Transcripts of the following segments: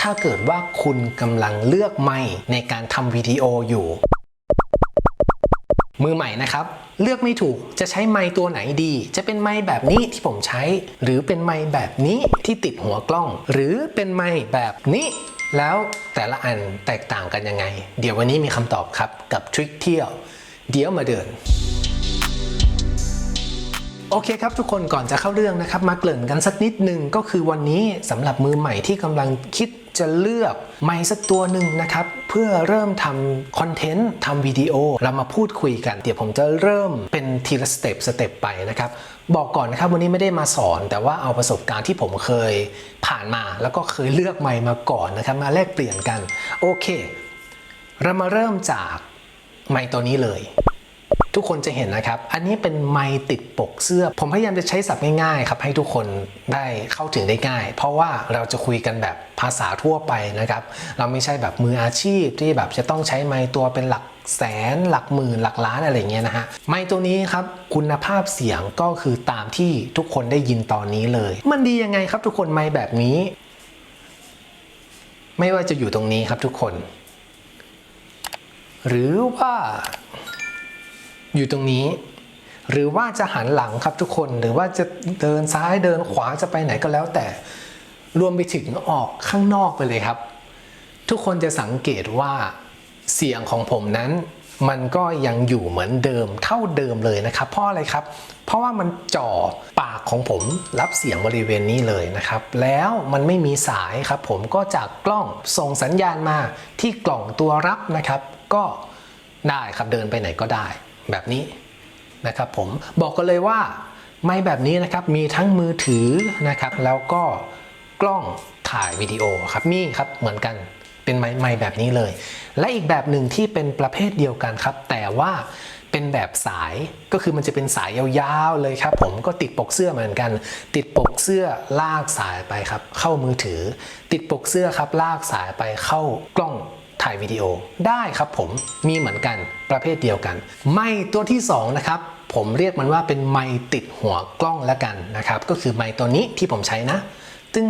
ถ้าเกิดว่าคุณกำลังเลือกไมค์ในการทำวิดีโออยู่ มือใหม่นะครับ เลือกไม่ถูกจะใช้ไมค์ตัวไหนดี จะเป็นไมค์แบบนี้ที่ผมใช้ หรือเป็นไมค์แบบนี้ที่ติดหัวกล้อง หรือเป็นไมค์แบบนี้แล้วแต่ละอันแตกต่างกันยังไง เดี๋ยววันนี้มีคำตอบครับกับทริคเที่ยว เดี๋ยวมาเดินโอเคครับทุกคนก่อนจะเข้าเรื่องนะครับ มาเกริ่นกันสักนิดหนึ่งก็คือวันนี้สำหรับมือใหม่ที่กำลังคิด จะเลือกไมค์สักตัวหนึ่งนะครับ เพื่อเริ่มทำคอนเทนต์ทำวิดีโอเรามาพูดคุยกัน เดี๋ยวผมจะเริ่มเป็นทีละสเต็ปสเต็ปไปนะครับบอกก่อนนะครับวันนี้ไม่ได้มาสอน แต่ว่าเอาประสบการณ์ที่ผมเคยผ่านมา แล้วก็เคยเลือกไมค์มาก่อนนะครับ มาแลกเปลี่ยนกัน โอเค เรามาเริ่มจากไมค์ตัวนี้เลย ทุกคนจะเห็นนะครับ อันนี้เป็นไมค์ติดปกเสื้อ ผมพยายามจะใช้ศัพท์ง่ายๆครับให้ทุกคนได้เข้าถึงได้ง่าย เพราะว่าเราจะคุยกันแบบภาษาทั่วไปนะครับ เราไม่ใช่แบบมืออาชีพที่แบบจะต้องใช้ไมค์ตัวเป็นหลักแสนหลักหมื่นหลักล้านอะไรเงี้ยนะฮะไมค์ตัวนี้ครับคุณภาพเสียงก็คือตามที่ทุกคนได้ยินตอนนี้เลย มันดียังไงครับทุกคนไมค์แบบนี้ ไม่ว่าจะอยู่ตรงนี้ครับทุกคน หรือว่า อยู่ตรงนี้ หรือว่าจะหันหลังครับทุกคนหรือว่าจะเดินซ้ายเดินขวาจะไปไหนก็แล้วแต่รวมไปถึงออกข้างนอกไปเลยครับ ทุกคนจะสังเกตว่าเสียงของผมนั้น มันก็ยังอยู่เหมือนเดิมเท่าเดิมเลยนะครับเพราะอะไรครับ เพราะว่ามันจ่อปากของผมรับเสียงบริเวณนี้เลยนะครับ แล้วมันไม่มีสายครับ ผมก็จากกล้องส่งสัญญาณมาที่กล่องตัวรับนะครับ ก็ได้ครับเดินไปไหนก็ได้ แบบนี้นะครับผมบอกกันเลยว่าไม้แบบนี้นะครับมีทั้งมือถือนะครับ แล้วก็กล้องถ่ายวิดีโอครับมีครับเหมือนกันเป็นไม้ไม้แบบนี้เลย และอีกแบบหนึ่งที่เป็นประเภทเดียวกันครับ แต่ว่าเป็นแบบสายก็คือมันจะเป็นสายยาวๆเลยครับ ผมก็ติดปกเสื้อเหมือนกัน ติดปกเสื้อลากสายไปครับ เข้ามือถือ ติดปกเสื้อครับลากสายไปเข้ากล้อง ถ่ายวิดีโอได้ครับผมมีเหมือนกันประเภทเดียวกัน ไม้ตัวที่สองนะครับผมเรียกมันว่าเป็นไม้ติดหัวกล้องแล้วกันนะครับ ก็คือไม้ตัวนี้ที่ผมใช้นะตึง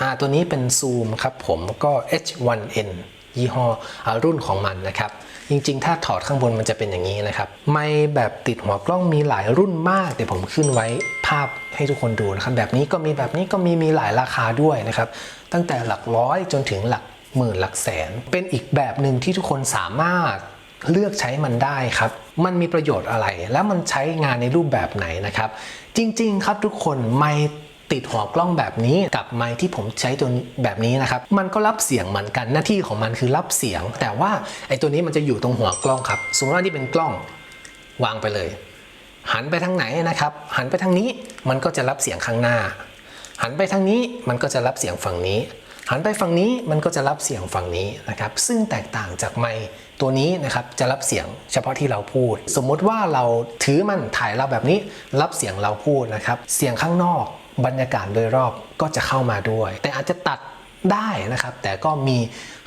อ่าตัวนี้เป็นซูมครับผมก็ H1N ยี่ห้ออรุ่นของมันนะครับ จริงๆ ถ้าถอดข้างบนมันจะเป็นอย่างนี้นะครับ ไม้แบบติดหัวกล้องมีหลายรุ่นมาก เดี๋ยวผมขึ้นไว้ภาพให้ทุกคนดูนะครับ แบบนี้ก็มีแบบนี้ก็มีมีหลายราคาด้วยนะครับ ตั้งแต่หลักร้อยจนถึงหลักหมื่นหลักแสน เป็นอีกแบบหนึ่งที่ทุกคนสามารถเลือกใช้มันได้ครับ มันมีประโยชน์อะไร แล้วมันใช้งานในรูปแบบไหนนะครับ จริง ๆ ครับทุกคนไมค์ติดหัวกล้องแบบนี้กับไมค์ที่ผมใช้ตัวแบบนี้นะครับ มันก็รับเสียงเหมือนกันหน้าที่ของมันคือรับเสียง แต่ว่าไอ้ตัวนี้มันจะอยู่ตรงหัวกล้องครับสมมติว่านี่เป็นกล้องวางไปเลย หันไปทางไหนนะครับ หันไปทางนี้มันก็จะรับเสียงข้างหน้า หันไปทางนี้มันก็จะรับเสียงฝั่งนี้ หันไปฝั่งนี้มันก็จะรับเสียงฝั่งนี้นะครับ ซึ่งแตกต่างจากไมตัวนี้นะครับจะรับเสียงเฉพาะที่เราพูด สมมุติว่าเราถือมันถ่ายเราแบบนี้รับเสียงเราพูดนะครับ เสียงข้างนอกบรรยากาศโดยรอบก็จะเข้ามาด้วย แต่อาจจะตัดได้นะครับ แต่ก็มี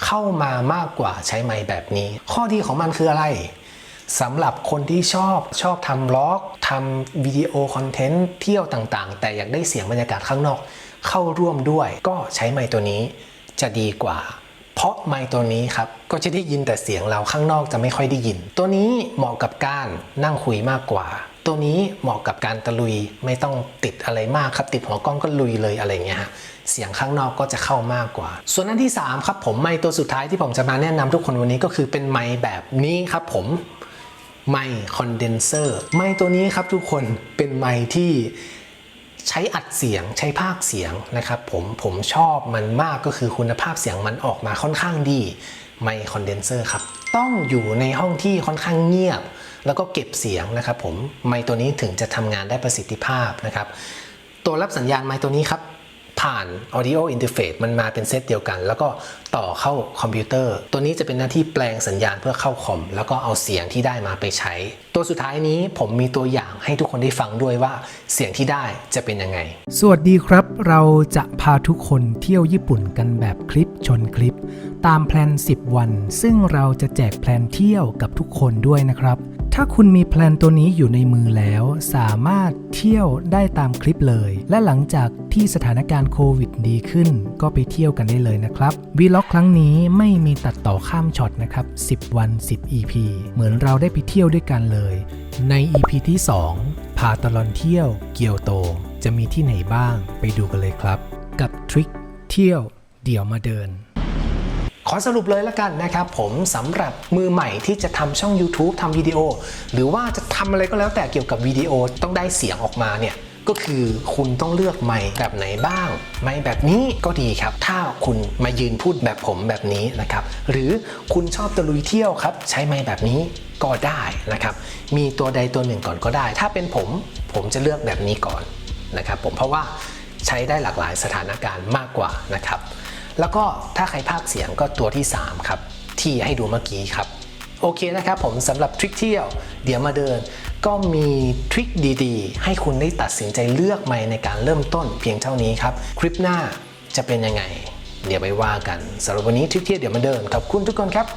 เข้ามามากกว่าใช้ไมค์แบบนี้ ข้อดีของมันคืออะไร สำหรับคนที่ชอบชอบทำล็อกทำวิดีโอคอนเทนต์เที่ยวต่างๆ แต่อยากได้เสียงบรรยากาศข้างนอก เข้าร่วมด้วยก็ใช้ไมค์ตัวนี้จะดีกว่า เพราะไมค์ตัวนี้ครับก็จะได้ยินแต่เสียงเราข้างนอกจะไม่ค่อยได้ยิน ตัวนี้เหมาะกับการนั่งคุยมากกว่า ตัวนี้เหมาะกับการตะลุยไม่ต้องติดอะไรมากครับติดหัวกล้องก็ลุยเลยอะไรเงี้ยฮะเสียงข้างนอกก็จะเข้ามากกว่า ส่วนอันที่3ครับผมไมค์ตัวสุดท้ายที่ผมจะมาแนะนำทุกคนวันนี้ก็คือเป็นไมค์แบบนี้ครับผม ไมค์คอนเดนเซอร์ไมค์ตัวนี้ครับทุกคนเป็นไมค์ที่ใช้อัดเสียงใช้ภาคเสียงนะครับผมผมชอบมันมากก็คือคุณภาพเสียงมันออกมาค่อนข้างดีไมค์คอนเดนเซอร์ครับ ต้องอยู่ในห้องที่ค่อนข้างเงียบ แล้วก็เก็บเสียงนะครับผมไมค์ตัวนี้ถึงจะทำงานได้ประสิทธิภาพนะครับ ตัวรับสัญญาณไมค์ตัวนี้ครับ ผ่าน audio interface มันมาเป็นเซตเดียวกัน แล้วก็ต่อเข้าคอมพิวเตอร์ ตัวนี้จะเป็นหน้าที่แปลงสัญญาณเพื่อเข้าคอม แล้วก็เอาเสียงที่ได้มาไปใช้ ตัวสุดท้ายนี้ผมมีตัวอย่างให้ทุกคนได้ฟังด้วยว่าเสียงที่ได้จะเป็นยังไง สวัสดีครับ เราจะพาทุกคนเที่ยวญี่ปุ่นกันแบบคลิปชนคลิป ตามแพลน 10 วัน ซึ่งเราจะแจกแพลนเที่ยวกับทุกคนด้วยนะครับ ถ้าคุณมีแพลนตัวนี้อยู่ในมือแล้ว สามารถเที่ยวได้ตามคลิปเลย และหลังจากที่สถานการณ์โควิดดีขึ้น ก็ไปเที่ยวกันได้เลยนะครับวีล็อกครั้งนี้ไม่มีตัดต่อข้ามช็อตนะครับ 10 วัน 10 EP เหมือนเราได้ไปเที่ยวด้วยกันเลย ใน EP ที่ 2 พาตลอนเที่ยวเกียวโต จะมีที่ไหนบ้างไปดูกันเลยครับ กับทริคเที่ยวเดี๋ยวมาเดิน ขอสรุปเลยละกันนะครับผมสำหรับมือใหม่ที่จะทำช่อง YouTube ทำวิดีโอ หรือว่าจะทำอะไรก็แล้วแต่เกี่ยวกับวิดีโอต้องได้เสียงออกมาเนี่ยก็คือคุณต้องเลือกไมค์แบบไหนบ้าง ไมค์แบบนี้ก็ดีครับ ถ้าคุณมายืนพูดแบบผมแบบนี้นะครับ หรือคุณชอบตะลุยเที่ยวครับ ใช้ไมค์แบบนี้ก็ได้นะครับ มีตัวใดตัวหนึ่งก่อนก็ได้ ถ้าเป็นผมผมจะเลือกแบบนี้ก่อนนะครับ ผมเพราะว่าใช้ได้หลากหลายสถานการณ์มากกว่านะครับ แล้วก็ถ้าใครภาคเสียงก็ตัวที่ 3 ครับ ที่ให้ดูเมื่อกี้ครับ โอเคนะครับผมสำหรับทริคเที่ยว เดี๋ยวมาเดิน ก็มีทริคดีๆ ให้คุณได้ตัดสินใจเลือกใหม่ในการเริ่มต้นเพียงเท่านี้ครับ คลิปหน้าจะเป็นยังไง เดี๋ยวไปว่ากันสำหรับวันนี้ทริคเที่ยวเดี๋ยวมาเดินขอบคุณทุกคนครับ